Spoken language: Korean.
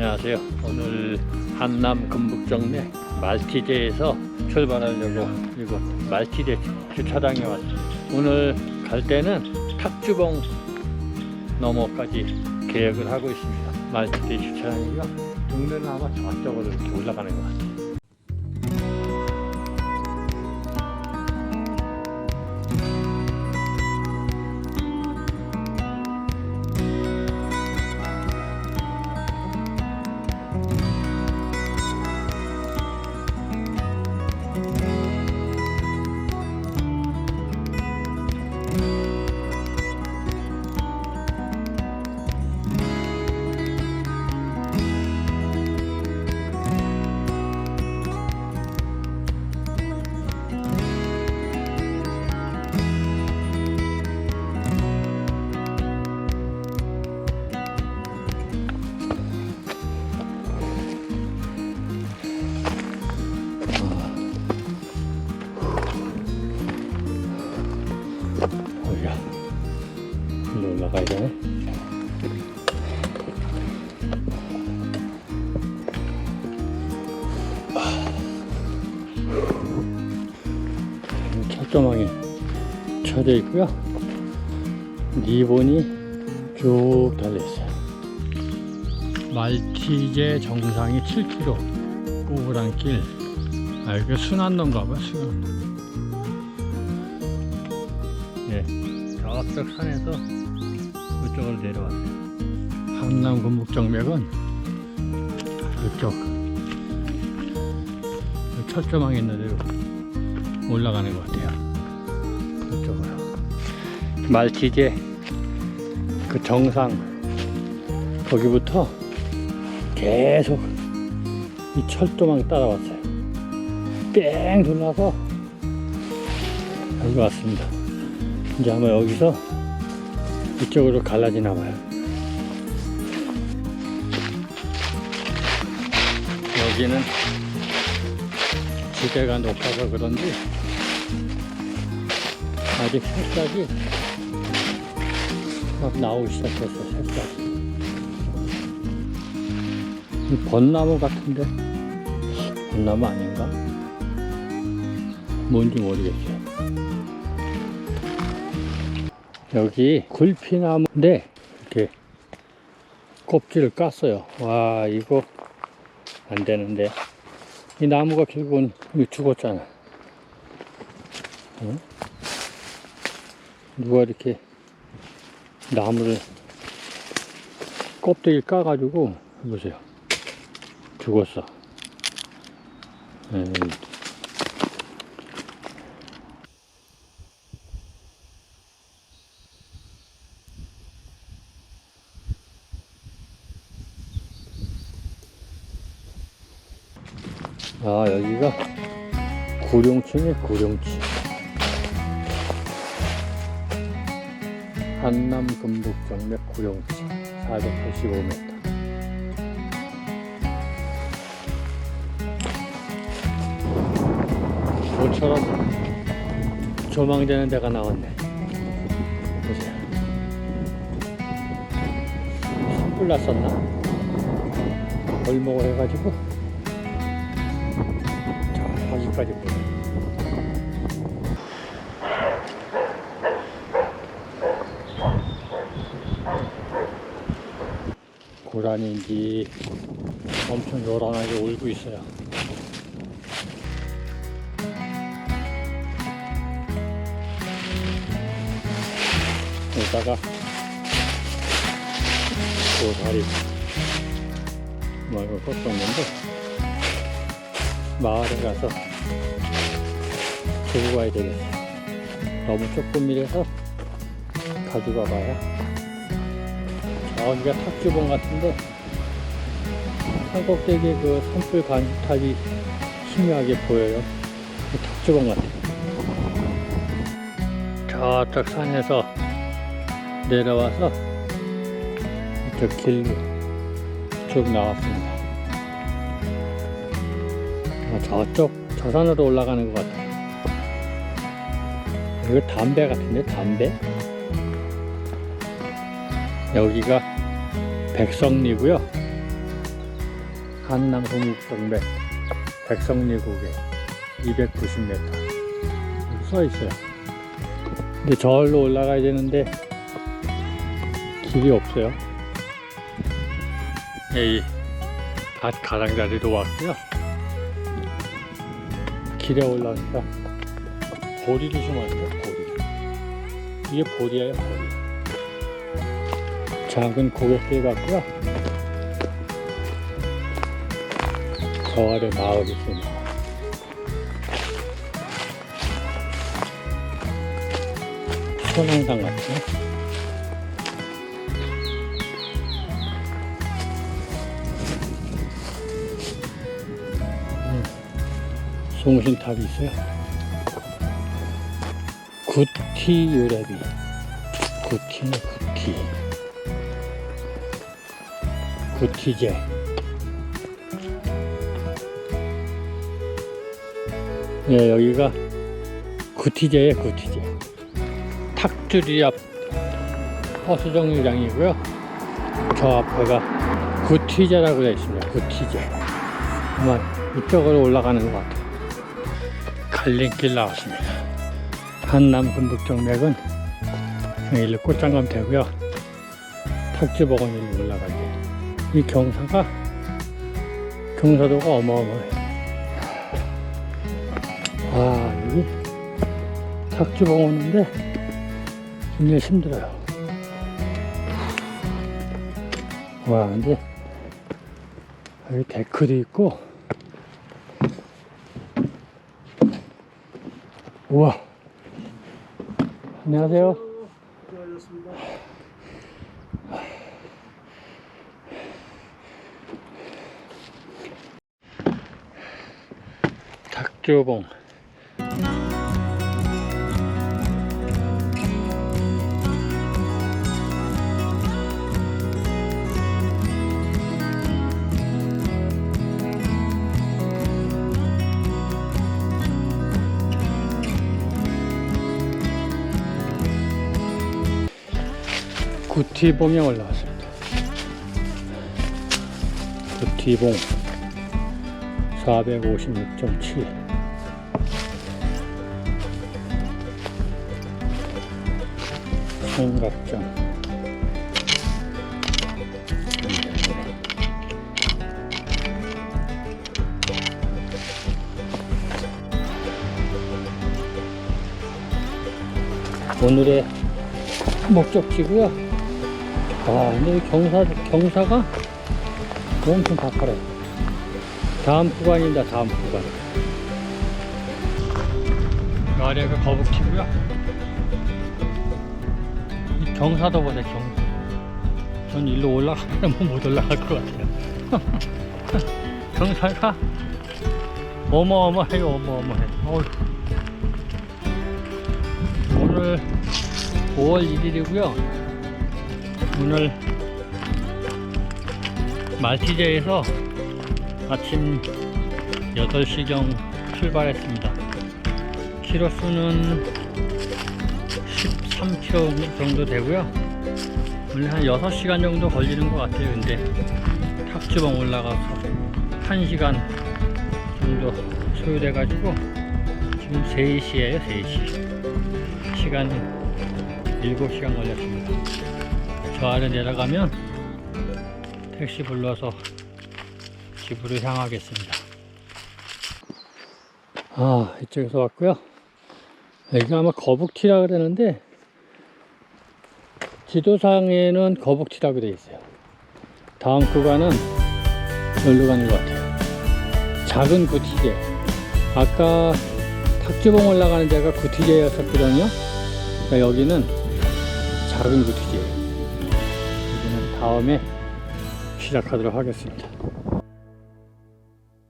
안녕하세요. 오늘 한남 금북정맥 말티제에서 출발하려고 이곳 말티제 주차장에 왔습니다. 오늘 갈 때는 탁주봉 넘어까지 계획을 하고 있습니다. 말티제 주차장이요. 동네는 아마 저쪽으로 이렇게 올라가는 것 같아요. 되네. 아. 철조망이 쳐져 있고요. 리본이 쭉 달려 있어요. 말티제 정상이 7km. 꼬부랑길. 아, 이게 순환로인가 봐, 순환로. 예, 저쪽 산에서 이쪽으로 내려왔어요. 한남 금북정맥은 이쪽 철조망 있는 데로 올라가는 것 같아요. 이쪽으로. 말티제 그 정상 거기부터 계속 이 철도망 따라왔어요. 뺑 돌아서 여기 왔습니다. 이제 아마 여기서 이쪽으로 갈라지나 봐요. 여기는 지대가 높아서 그런지 아직 새싹이 막 나오기 시작했어, 새싹이. 이 벚나무 같은데? 벚나무 아닌가? 뭔지 모르겠어요. 여기 굴피나무인데 이렇게 껍질을 깠어요. 와 이거 안 되는데 이 나무가 결국은 죽었잖아. 어? 누가 이렇게 나무를 껍데기 까가지고 보세요. 죽었어. 에이. 아 여기가 구룡치네 구룡치 한남 금북 정맥 구룡치 485m 모처럼 조망되는 데가 나왔네. 보세요. 산불 났었나? 벌목을 해가지고 저기까지 보여. 고라니인지 엄청 요란하게 울고 있어요. 여기다가 고사리 말고 꺾었는데 마을에 가서 두고 가야 되겠어. 너무 조금이라서 가져가 봐야. 저기가 탁주봉 같은데 산꼭대기에 그 산불 관탑이 희미하게 보여요. 그 탁주봉 같아요. 저쪽 산에서 내려와서 이쪽 길로 쭉 나왔습니다. 아, 저쪽 저 산으로 올라가는 것 같아요. 이거 담배 같은데 담배? 여기가 백성리고요. 한남 동북정맥 백성리 고개 290m 여기 써 있어요. 근데 저기로 올라가야 되는데 길이 없어요. 이 밭 가장자리로 왔고요. 길에 올라가니까 보리를 심었어요. 보리. 이게 보리예요. 보리. 작은 고갯길 같고요. 저 아래 마을이 있습니다. 소농당 같네. 음, 송신탑이 있어요. 구티 유래비. 구티는 구티. 구티제. 예, 여기가 구티제예요, 구티제. 탁주리 앞 버스 정류장이고요. 저 앞에가 구티제라고 되어 있습니다. 구티제. 아마 이쪽으로 올라가는 것 같아요. 갈림길 나왔습니다. 한남 금북정맥은 일로 꽃장감 되고요. 탁주복원일로 올라갈 때. 이 경사가 경사도가 어마어마해요. 아, 여기 탁주봉 오는데 굉장히 힘들어요. 와, 근데 여기 데크도 있고, 우와. 안녕하세요. 탁주봉. 구티봉에 올라왔습니다. 구티봉 456.7 삼각장 오늘의 목적지고요. 아, 근데 이 경사, 경사가 엄청 가파라요. 다음 구간입니다, 다음 구간. 이 아래가 거북치고요. 이 경사도 보세요, 경사. 전 일로 올라가면 못 올라갈 것 같아요. 경사가 어마어마해요, 어마어마해. 어휴. 오늘 5월 1일이고요. 오늘 말티제에서 아침 8시경 출발했습니다. 키로수는 13km 정도 되고요. 원래 한 6시간 정도 걸리는 것 같아요. 근데 탁주봉 올라가서 1시간 정도 소요돼가지고 지금 3시에요, 3시. 시간이 7시간 걸렸습니다. 저 아래 내려가면 택시 불러서 집으로 향하겠습니다. 아, 이쪽에서 왔고요. 여기가 아마 거북티라 그러는데 지도상에는 거북티라고 되어 있어요. 다음 구간은 여기로 가는 것 같아요. 작은 구티제. 아까 탁주봉 올라가는 데가 구티제였었거든요. 그러니까 여기는 작은. 여기는 다음에 시작하도록 하겠습니다.